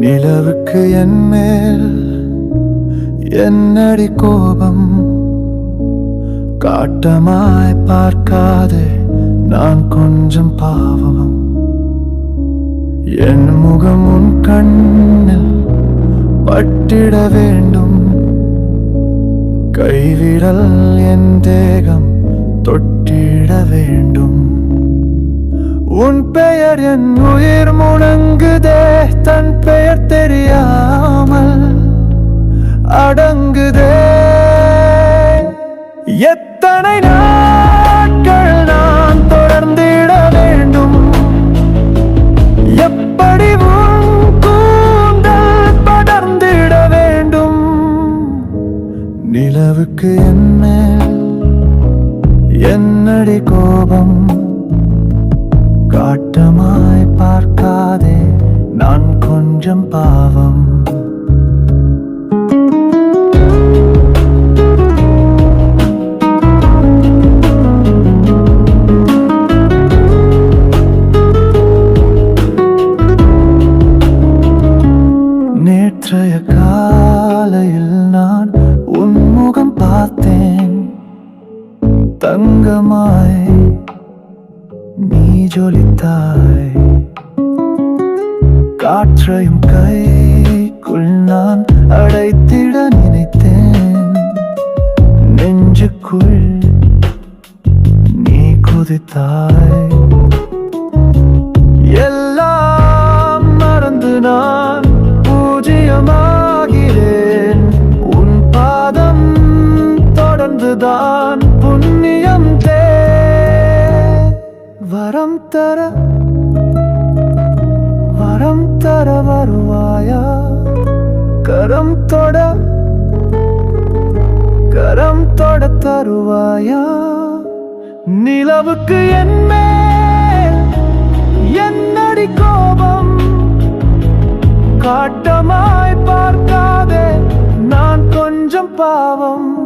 நிலவுக்கு என் மேல் என்னடி கோபம்? காட்டமாய் பார்க்காதே நான் கொஞ்சம் பாவம். என் முகம் உன் கண்ணில் பட்டிட வேண்டும். கைவிடல் என் தேகம் தொட்டிட வேண்டும். உன் பெயர் என் உயிர் முணங்குதே தன் எத்தனை நாட்கள் நான் தொடர்ந்திட வேண்டும்? எப்படி கூந்தல் படர்ந்திட வேண்டும்? நிலவுக்கு என்ன என்னடி கோபம்? காட்டமாய் பார்க்காதே நான் கொஞ்சம் பாவம். நேற்றைய காலையில் நான் உன்முகம் பார்த்தேன். தங்கமாய் நீ ஜொலித்தாய். காற்றையும் கைக்குள் நான் அடைத்திட நினைத்தேன். நெஞ்சுக்குள் நீ குதித்தாய். நான் புண்ணியம் தே வரம் தர வரம் தர வருவாயா? கரம் தொட கரம் தொட தருவாயா? நிலவுக்கு என்ன என்னடி கோபம்? காட்டமாய் பார்க்காதே நான் கொஞ்சம் பாவம்.